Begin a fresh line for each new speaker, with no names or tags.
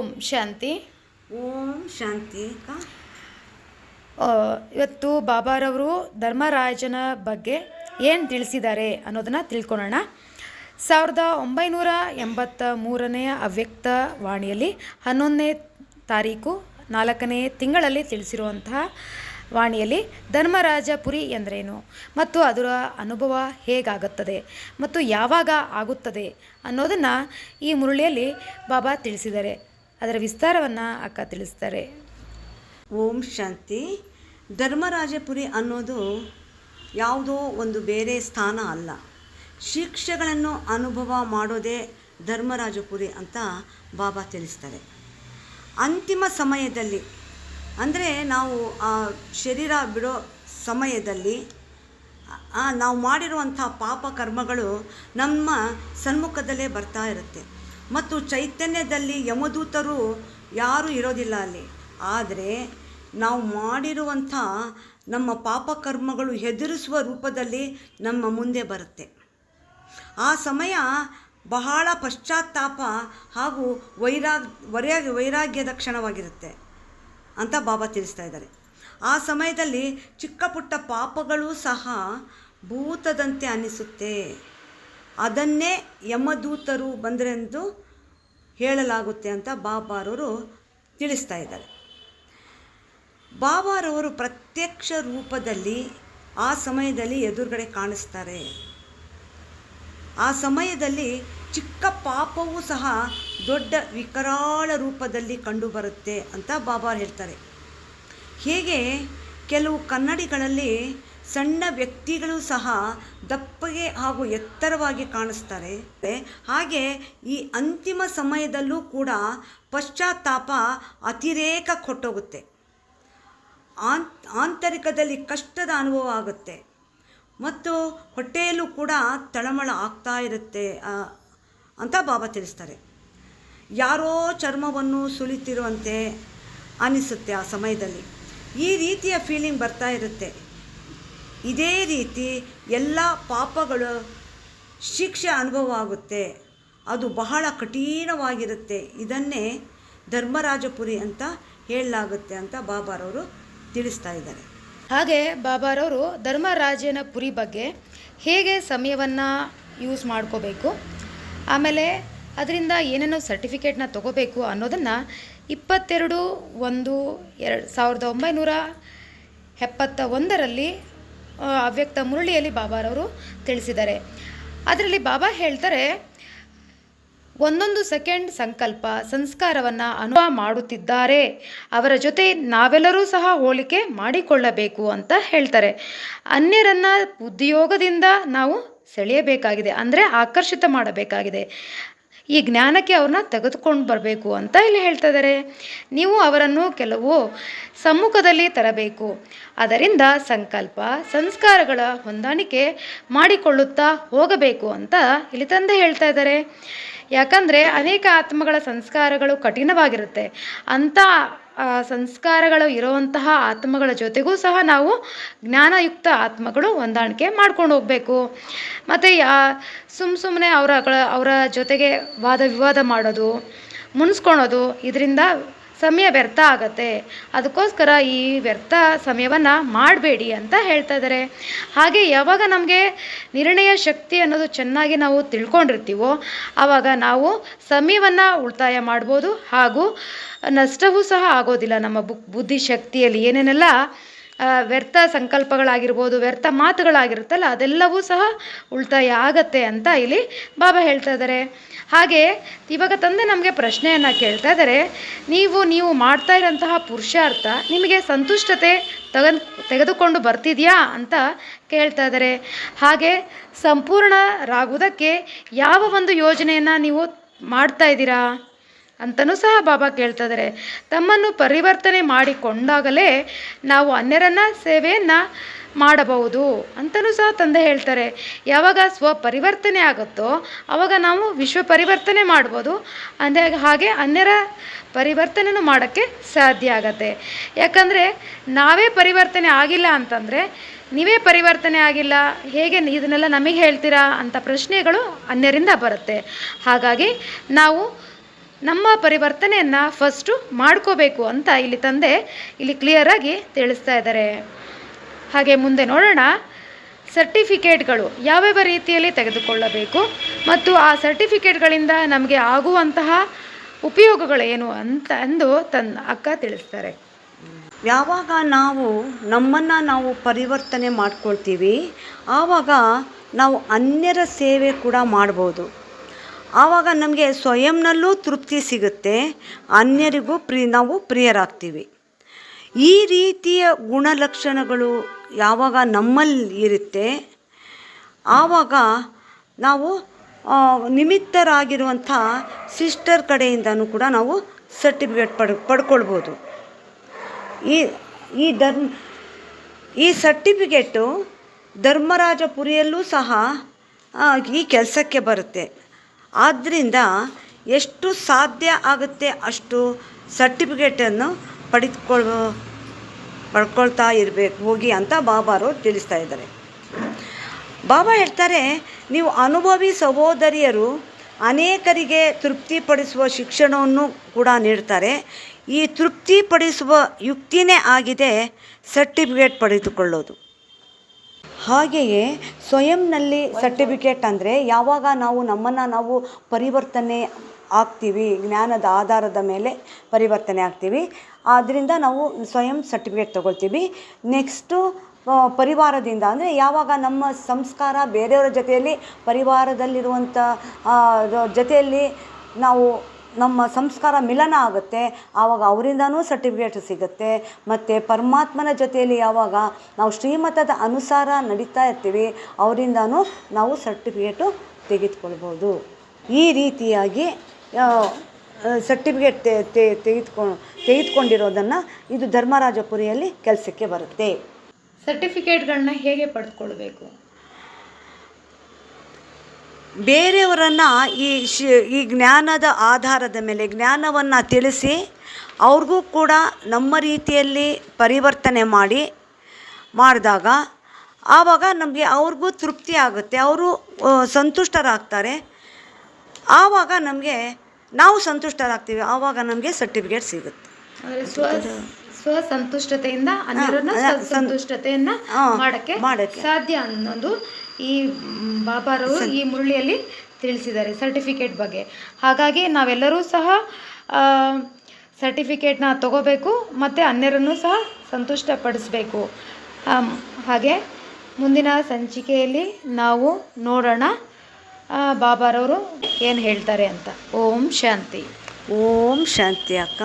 ಓಂ ಶಾಂತಿ.
ಓಂ ಶಾಂತಿ
ಇವತ್ತು ಬಾಬಾರವರು ಧರ್ಮರಾಜನ ಬಗ್ಗೆ ಏನು ತಿಳಿಸಿದ್ದಾರೆ ಅನ್ನೋದನ್ನು ತಿಳ್ಕೊಳ್ಳೋಣ ಸಾವಿರದ ಒಂಬೈನೂರ ಎಂಬತ್ತ ಮೂರನೆಯ ಅವ್ಯಕ್ತ ವಾಣಿಯಲ್ಲಿ ಹನ್ನೊಂದನೇ ತಾರೀಕು ನಾಲ್ಕನೇ ತಿಂಗಳಲ್ಲಿ ತಿಳಿಸಿರುವಂತಹ ವಾಣಿಯಲ್ಲಿ ಧರ್ಮರಾಜಪುರಿ ಎಂದರೇನು ಮತ್ತು ಅದರ ಅನುಭವ ಹೇಗಾಗುತ್ತದೆ ಮತ್ತು ಯಾವಾಗ ಆಗುತ್ತದೆ ಅನ್ನೋದನ್ನು ಈ ಮುರುಳಿಯಲ್ಲಿ ಬಾಬಾ ತಿಳಿಸಿದ್ದಾರೆ. ಅದರ ವಿಸ್ತಾರವನ್ನು ಅಕ್ಕ ತಿಳಿಸ್ತಾರೆ.
ಓಂ ಶಾಂತಿ. ಧರ್ಮರಾಜಪುರಿ ಅನ್ನೋದು ಯಾವುದೋ ಒಂದು ಬೇರೆ ಸ್ಥಾನ ಅಲ್ಲ. ಶಿಕ್ಷೆಗಳನ್ನು ಅನುಭವ ಮಾಡೋದೇ ಧರ್ಮರಾಜಪುರಿ ಅಂತ ಬಾಬಾ ತಿಳಿಸ್ತಾರೆ. ಅಂತಿಮ ಸಮಯದಲ್ಲಿ, ಅಂದರೆ ನಾವು ಆ ಶರೀರ ಬಿಡೋ ಸಮಯದಲ್ಲಿ ನಾವು ಮಾಡಿರುವಂಥ ಪಾಪ ಕರ್ಮಗಳು ನಮ್ಮ ಸನ್ಮುಖದಲ್ಲೇ ಬರ್ತಾ ಇರುತ್ತೆ. ಮತ್ತು ಚೈತನ್ಯದಲ್ಲಿ ಯಮದೂತರು ಯಾರೂ ಇರೋದಿಲ್ಲ ಅಲ್ಲಿ. ಆದರೆ ನಾವು ಮಾಡಿರುವಂಥ ನಮ್ಮ ಪಾಪಕರ್ಮಗಳು ಹೆದರಿಸುವ ರೂಪದಲ್ಲಿ ನಮ್ಮ ಮುಂದೆ ಬರುತ್ತೆ. ಆ ಸಮಯ ಬಹಳ ಪಶ್ಚಾತ್ತಾಪ ಹಾಗೂ ವೈರಾಗ್ ವೈರಾಗ್ಯ ವೈರಾಗ್ಯದ ಕ್ಷಣವಾಗಿರುತ್ತೆ ಅಂತ ಬಾಬಾ ತಿಳಿಸ್ತಾ ಇದ್ದಾರೆ. ಆ ಸಮಯದಲ್ಲಿ ಚಿಕ್ಕ ಪುಟ್ಟ ಪಾಪಗಳು ಸಹ ಭೂತದಂತೆ ಅನ್ನಿಸುತ್ತೆ. ಅದನ್ನೇ ಯಮದೂತರು ಬಂದರೆಂದು ಹೇಳಲಾಗುತ್ತೆ ಅಂತ ಬಾಬಾರವರು ತಿಳಿಸ್ತಾ ಇದ್ದಾರೆ. ಬಾಬಾರವರು ಪ್ರತ್ಯಕ್ಷ ರೂಪದಲ್ಲಿ ಆ ಸಮಯದಲ್ಲಿ ಎದುರುಗಡೆ ಕಾಣಿಸ್ತಾರೆ. ಆ ಸಮಯದಲ್ಲಿ ಚಿಕ್ಕ ಪಾಪವೂ ಸಹ ದೊಡ್ಡ ವಿಕರಾಳ ರೂಪದಲ್ಲಿ ಕಂಡುಬರುತ್ತೆ ಅಂತ ಬಾಬಾ ಹೇಳ್ತಾರೆ. ಹೇಗೆ? ಕೆಲವು ಕನ್ನಡಿಗಳಲ್ಲಿ ಸಣ್ಣ ವ್ಯಕ್ತಿಗಳು ಸಹ ದಪ್ಪಗೆ ಹಾಗೂ ಎತ್ತರವಾಗಿ ಕಾಣಿಸ್ತಾರೆ. ಹಾಗೆ ಈ ಅಂತಿಮ ಸಮಯದಲ್ಲೂ ಕೂಡ ಪಶ್ಚಾತ್ತಾಪ ಅತಿರೇಕ ಕೊಟ್ಟೋಗುತ್ತೆ. ಆಂತ್ ಆಂತರಿಕದಲ್ಲಿ ಕಷ್ಟದ ಅನುಭವ ಆಗುತ್ತೆ. ಮತ್ತು ಹೊಟ್ಟೆಯಲ್ಲೂ ಕೂಡ ತಳಮಳ ಆಗ್ತಾ ಇರುತ್ತೆ ಅಂತ ಬಾಬಾ ತಿಳಿಸ್ತಾರೆ. ಯಾರೋ ಚರ್ಮವನ್ನು ಸುಲಿತಿರುವಂತೆ ಅನಿಸುತ್ತೆ ಆ ಸಮಯದಲ್ಲಿ. ಈ ರೀತಿಯ ಫೀಲಿಂಗ್ ಬರ್ತಾ ಇರುತ್ತೆ. ಇದೇ ರೀತಿ ಎಲ್ಲ ಪಾಪಗಳು ಶಿಕ್ಷೆ ಅನುಭವ ಆಗುತ್ತೆ. ಅದು ಬಹಳ ಕಠಿಣವಾಗಿರುತ್ತೆ. ಇದನ್ನೇ ಧರ್ಮರಾಜಪುರಿ ಅಂತ ಹೇಳಲಾಗುತ್ತೆ ಅಂತ ಬಾಬಾರವರು ತಿಳಿಸ್ತಾ ಇದ್ದಾರೆ.
ಹಾಗೆ ಬಾಬಾರವರು ಧರ್ಮರಾಜನ ಪುರಿ ಬಗ್ಗೆ ಹೇಗೆ ಸಮಯವನ್ನು ಯೂಸ್ ಮಾಡ್ಕೋಬೇಕು, ಆಮೇಲೆ ಅದರಿಂದ ಏನೇನೋ ಸರ್ಟಿಫಿಕೇಟ್ನ ತಗೋಬೇಕು ಅನ್ನೋದನ್ನು ಇಪ್ಪತ್ತೆರಡು ಒಂದು ಎರಡು ಸಾವಿರದ ಒಂಬೈನೂರ ಎಪ್ಪತ್ತ ಒಂದರಲ್ಲಿ ಅವ್ಯಕ್ತ ಮುರಳಿಯಲ್ಲಿ ಬಾಬಾರವರು ತಿಳಿಸಿದ್ದಾರೆ. ಅದರಲ್ಲಿ ಬಾಬಾ ಹೇಳ್ತಾರೆ, ಒಂದೊಂದು ಸೆಕೆಂಡ್ ಸಂಕಲ್ಪ ಸಂಸ್ಕಾರವನ್ನು ಅನುಭವ ಮಾಡುತ್ತಿದ್ದಾರೆ. ಅವರ ಜೊತೆ ನಾವೆಲ್ಲರೂ ಸಹ ಹೋಲಿಕೆ ಮಾಡಿಕೊಳ್ಳಬೇಕು ಅಂತ ಹೇಳ್ತಾರೆ. ಅನ್ಯರನ್ನು ಉದ್ಯೋಗದಿಂದ ನಾವು ಸೆಳೆಯಬೇಕಾಗಿದೆ, ಅಂದರೆ ಆಕರ್ಷಿತ ಮಾಡಬೇಕಾಗಿದೆ. ಈ ಜ್ಞಾನಕ್ಕೆ ಅವ್ರನ್ನ ತೆಗೆದುಕೊಂಡು ಬರಬೇಕು ಅಂತ ಇಲ್ಲಿ ಹೇಳ್ತಾ ಇದ್ದಾರೆ ನೀವು ಅವರನ್ನು ಕೆಲವು ಸಮ್ಮುಖದಲ್ಲಿ ತರಬೇಕು. ಅದರಿಂದ ಸಂಕಲ್ಪ, ಸಂಸ್ಕಾರಗಳ ಹೊಂದಾಣಿಕೆ ಮಾಡಿಕೊಳ್ಳುತ್ತಾ ಹೋಗಬೇಕು ಅಂತ ಇಲ್ಲಿ ತಂದೆ ಹೇಳ್ತಾ ಇದ್ದಾರೆ ಯಾಕಂದರೆ ಅನೇಕ ಆತ್ಮಗಳ ಸಂಸ್ಕಾರಗಳು ಕಠಿಣವಾಗಿರುತ್ತೆ. ಅಂಥ ಸಂಸ್ಕಾರಗಳು ಇರುವಂತಹ ಆತ್ಮಗಳ ಜೊತೆಗೂ ಸಹ ನಾವು ಜ್ಞಾನಯುಕ್ತ ಆತ್ಮಗಳು ಹೊಂದಾಣಿಕೆ ಮಾಡ್ಕೊಂಡು ಹೋಗಬೇಕು. ಮತ್ತು ಯಾ ಸುಮ್ಮ ಸುಮ್ಮನೆ ಅವರ ಅವರ ಜೊತೆಗೆ ವಾದ ವಿವಾದ ಮಾಡೋದು, ಮುನಿಸ್ಕೊಳೋದು, ಇದರಿಂದ ಸಮಯ ವ್ಯರ್ಥ ಆಗತ್ತೆ. ಅದಕ್ಕೋಸ್ಕರ ಈ ವ್ಯರ್ಥ ಸಮಯವನ್ನು ಮಾಡಬೇಡಿ ಅಂತ ಹೇಳ್ತಾ ಇದ್ದಾರೆ ಹಾಗೆ ಯಾವಾಗ ನಮಗೆ ನಿರ್ಣಯ ಶಕ್ತಿ ಅನ್ನೋದು ಚೆನ್ನಾಗಿ ನಾವು ತಿಳ್ಕೊಂಡಿರ್ತೀವೋ ಆವಾಗ ನಾವು ಸಮಯವನ್ನು ಉಳಿತಾಯ ಮಾಡ್ಬೋದು. ಹಾಗೂ ನಷ್ಟವೂ ಸಹ ಆಗೋದಿಲ್ಲ ನಮ್ಮ ಬುದ್ಧಿ ಬುದ್ಧಿಶಕ್ತಿಯಲ್ಲಿ ಏನೇನೆಲ್ಲ ವ್ಯರ್ಥ ಸಂಕಲ್ಪಗಳಾಗಿರ್ಬೋದು, ವ್ಯರ್ಥ ಮಾತುಗಳಾಗಿರುತ್ತಲ್ಲ, ಅದೆಲ್ಲವೂ ಸಹ ಉಳಿತಾಯ ಆಗತ್ತೆ ಅಂತ ಇಲ್ಲಿ ಬಾಬಾ ಹೇಳ್ತಾ ಇದ್ದಾರೆ. ಹಾಗೆ ಇವಾಗ ತಂದೆ ನಮಗೆ ಪ್ರಶ್ನೆಯನ್ನು ಕೇಳ್ತಾ ಇದ್ದಾರೆ. ನೀವು ನೀವು ಮಾಡ್ತಾ ಇರೋಂತಹ ಪುರುಷಾರ್ಥ ನಿಮಗೆ ಸಂತುಷ್ಟತೆ ತಗನ್, ತೆಗೆದುಕೊಂಡು ಬರ್ತಿದೆಯಾ ಅಂತ ಕೇಳ್ತಾ ಇದ್ದಾರೆ. ಹಾಗೆ ಸಂಪೂರ್ಣರಾಗುವುದಕ್ಕೆ ಯಾವ ಒಂದು ಯೋಜನೆಯನ್ನು ನೀವು ಮಾಡ್ತಾ ಇದ್ದೀರಾ? ಅಂತಲೂ ಸಹ ಬಾಬಾ ಕೇಳ್ತಾ ಇದ್ದಾರೆ ತಮ್ಮನ್ನು ಪರಿವರ್ತನೆ ಮಾಡಿಕೊಂಡಾಗಲೇ ನಾವು ಅನ್ಯರನ್ನ ಸೇವೆಯನ್ನು ಮಾಡಬಹುದು ಅಂತಲೂ ಸಹ ತಂದೆ ಹೇಳ್ತಾರೆ. ಯಾವಾಗ ಸ್ವ ಪರಿವರ್ತನೆ ಆಗುತ್ತೋ ಆವಾಗ ನಾವು ವಿಶ್ವ ಪರಿವರ್ತನೆ ಮಾಡ್ಬೋದು. ಅಂದರೆ ಹಾಗೆ ಅನ್ಯರ ಪರಿವರ್ತನೆನೂ ಮಾಡೋಕ್ಕೆ ಸಾಧ್ಯ ಆಗತ್ತೆ. ಯಾಕಂದರೆ ನಾವೇ ಪರಿವರ್ತನೆ ಆಗಿಲ್ಲ ಅಂತಂದರೆ ನೀವೇ ಪರಿವರ್ತನೆ ಆಗಿಲ್ಲ, ಹೇಗೆ ಇದನ್ನೆಲ್ಲ ನಮಗೆ ಹೇಳ್ತೀರಾ ಅಂತ ಪ್ರಶ್ನೆಗಳು ಅನ್ಯರಿಂದ ಬರುತ್ತೆ. ಹಾಗಾಗಿ ನಾವು ನಮ್ಮ ಪರಿವರ್ತನೆಯನ್ನು ಫಸ್ಟು ಮಾಡ್ಕೋಬೇಕು ಅಂತ ಇಲ್ಲಿ ತಂದೆ ಇಲ್ಲಿ ಕ್ಲಿಯರಾಗಿ ತಿಳಿಸ್ತಾ ಇದ್ದಾರೆ. ಹಾಗೆ ಮುಂದೆ ನೋಡೋಣ ಸರ್ಟಿಫಿಕೇಟ್ಗಳು ಯಾವ್ಯಾವ ರೀತಿಯಲ್ಲಿ ತೆಗೆದುಕೊಳ್ಳಬೇಕು ಮತ್ತು ಆ ಸರ್ಟಿಫಿಕೇಟ್ಗಳಿಂದ ನಮಗೆ ಆಗುವಂತಹ ಉಪಯೋಗಗಳೇನು ಅಂತ ಎಂದು ತನ್ನ ಅಕ್ಕ ತಿಳಿಸ್ತಾರೆ.
ಯಾವಾಗ ನಾವು ನಮ್ಮನ್ನು ನಾವು ಪರಿವರ್ತನೆ ಮಾಡ್ಕೊಳ್ತೀವಿ, ಆವಾಗ ನಾವು ಅನ್ಯರ ಸೇವೆ ಕೂಡ ಮಾಡ್ಬೋದು. ಆವಾಗ ನಮಗೆ ಸ್ವಯಂನಲ್ಲೂ ತೃಪ್ತಿ ಸಿಗುತ್ತೆ. ಅನ್ಯರಿಗೂ ಪ್ರಿ, ನಾವು ಪ್ರಿಯರಾಗ್ತೀವಿ. ಈ ರೀತಿಯ ಗುಣಲಕ್ಷಣಗಳು ಯಾವಾಗ ನಮ್ಮಲ್ಲಿ ಇರುತ್ತೆ ಆವಾಗ ನಾವು ನಿಮಿತ್ತರಾಗಿರುವಂಥ ಸಿಸ್ಟರ್ ಕಡೆಯಿಂದನೂ ಕೂಡ ನಾವು ಸರ್ಟಿಫಿಕೇಟ್ ಪಡ್, ಪಡ್ಕೊಳ್ಬೋದು. ಈ ಈ ಧರ್ಮ, ಈ ಸರ್ಟಿಫಿಕೇಟು ಧರ್ಮರಾಜಪುರಿಯಲ್ಲೂ ಸಹ ಈ ಕೆಲಸಕ್ಕೆ ಬರುತ್ತೆ. ಆದ್ದರಿಂದ ಎಷ್ಟು ಸಾಧ್ಯ ಆಗುತ್ತೆ ಅಷ್ಟು ಸರ್ಟಿಫಿಕೇಟನ್ನು ಪಡೆದುಕೊಳ್, ಪಡ್ಕೊಳ್ತಾ ಇರಬೇಕು, ಹೋಗಿ ಅಂತ ಬಾಬಾರು ತಿಳಿಸ್ತಾ ಇದ್ದಾರೆ. ಬಾಬಾ ಹೇಳ್ತಾರೆ, ನೀವು ಅನುಭವಿ ಸಹೋದರಿಯರು ಅನೇಕರಿಗೆ ತೃಪ್ತಿಪಡಿಸುವ ಶಿಕ್ಷಣವನ್ನು ಕೂಡ ನೀಡ್ತಾರೆ. ಈ ತೃಪ್ತಿಪಡಿಸುವ ಯುಕ್ತಿನೇ ಆಗಿದೆ ಸರ್ಟಿಫಿಕೇಟ್ ಪಡೆದುಕೊಳ್ಳೋದು. ಹಾಗೆಯೇ ಸ್ವಯಂನಲ್ಲಿ ಸರ್ಟಿಫಿಕೇಟ್ ಅಂದರೆ ಯಾವಾಗ ನಾವು ನಮ್ಮನ್ನು ನಾವು ಪರಿವರ್ತನೆ ಆಗ್ತೀವಿ, ಜ್ಞಾನದ ಆಧಾರದ ಮೇಲೆ ಪರಿವರ್ತನೆ ಆಗ್ತೀವಿ. ಆದ್ದರಿಂದ ನಾವು ಸ್ವಯಂ ಸರ್ಟಿಫಿಕೇಟ್ ತಗೊಳ್ತೀವಿ. ನೆಕ್ಸ್ಟು ಪರಿವಾರದಿಂದ ಅಂದರೆ ಯಾವಾಗ ನಮ್ಮ ಸಂಸ್ಕಾರ ಬೇರೆಯವರ ಜೊತೆಯಲ್ಲಿ ಪರಿವಾರದಲ್ಲಿರುವಂಥ ಜೊತೆಯಲ್ಲಿ ನಾವು ನಮ್ಮ ಸಂಸ್ಕಾರ ಮಿಲನ ಆಗುತ್ತೆ. ಆವಾಗ ಅವರಿಂದನೂ ಸರ್ಟಿಫಿಕೇಟ್ ಸಿಗುತ್ತೆ. ಮತ್ತು ಪರಮಾತ್ಮನ ಜೊತೆಯಲ್ಲಿ ಯಾವಾಗ ನಾವು ಶ್ರೀಮತದ ಅನುಸಾರ ನಡೀತಾ ಇರ್ತೀವಿ, ಅವರಿಂದನೂ ನಾವು ಸರ್ಟಿಫಿಕೇಟು ತೆಗೆದುಕೊಳ್ಬೋದು. ಈ ರೀತಿಯಾಗಿ ಸರ್ಟಿಫಿಕೇಟ್ ತೆಗೆದುಕೊಂಡು ತೆಗೆದುಕೊಂಡಿರೋದನ್ನು ಇದು ಧರ್ಮರಾಜಪುರಿಯಲ್ಲಿ ಕೆಲಸಕ್ಕೆ ಬರುತ್ತೆ.
ಸರ್ಟಿಫಿಕೇಟ್ಗಳನ್ನ ಹೇಗೆ ಪಡೆದುಕೊಳ್ಬೇಕು?
ಬೇರೆಯವರನ್ನು ಈ ಶಿ ಈ ಜ್ಞಾನದ ಆಧಾರದ ಮೇಲೆ ಜ್ಞಾನವನ್ನು ತಿಳಿಸಿ ಅವ್ರಿಗೂ ಕೂಡ ನಮ್ಮ ರೀತಿಯಲ್ಲಿ ಪರಿವರ್ತನೆ ಮಾಡಿ ಮಾಡಿದಾಗ ಆವಾಗ ನಮಗೆ ಅವ್ರಿಗೂ ತೃಪ್ತಿ ಆಗುತ್ತೆ. ಅವರು ಸಂತುಷ್ಟರಾಗ್ತಾರೆ. ಆವಾಗ ನಮಗೆ ನಾವು ಸಂತುಷ್ಟರಾಗ್ತೀವಿ. ಆವಾಗ ನಮಗೆ ಸರ್ಟಿಫಿಕೇಟ್ ಸಿಗುತ್ತೆ.
ಸ್ವಸಂತುಷ್ಟತೆಯಿಂದ ಸಂತುಷ್ಟತೆಯನ್ನ ಮಾಡಕ್ಕೆ. ಸಾಧ್ಯ ಅನ್ನೋದು ಈ ಬಾಬಾರವರು ಈ ಮುರುಳಿಯಲ್ಲಿ ತಿಳಿಸಿದ್ದಾರೆ ಸರ್ಟಿಫಿಕೇಟ್ ಬಗ್ಗೆ. ಹಾಗಾಗಿ ನಾವೆಲ್ಲರೂ ಸಹ ಸರ್ಟಿಫಿಕೇಟ್ನ ತಗೋಬೇಕು ಮತ್ತು ಅನ್ಯರನ್ನು ಸಹ ಸಂತುಷ್ಟಪಡಿಸ್ಬೇಕು. ಹಾಗೆ ಮುಂದಿನ ಸಂಚಿಕೆಯಲ್ಲಿ ನಾವು ನೋಡೋಣ ಬಾಬಾರವರು ಏನು ಹೇಳ್ತಾರೆ ಅಂತ. ಓಂ ಶಾಂತಿ.
ಓಂ ಶಾಂತಿ ಅಕ್ಕ.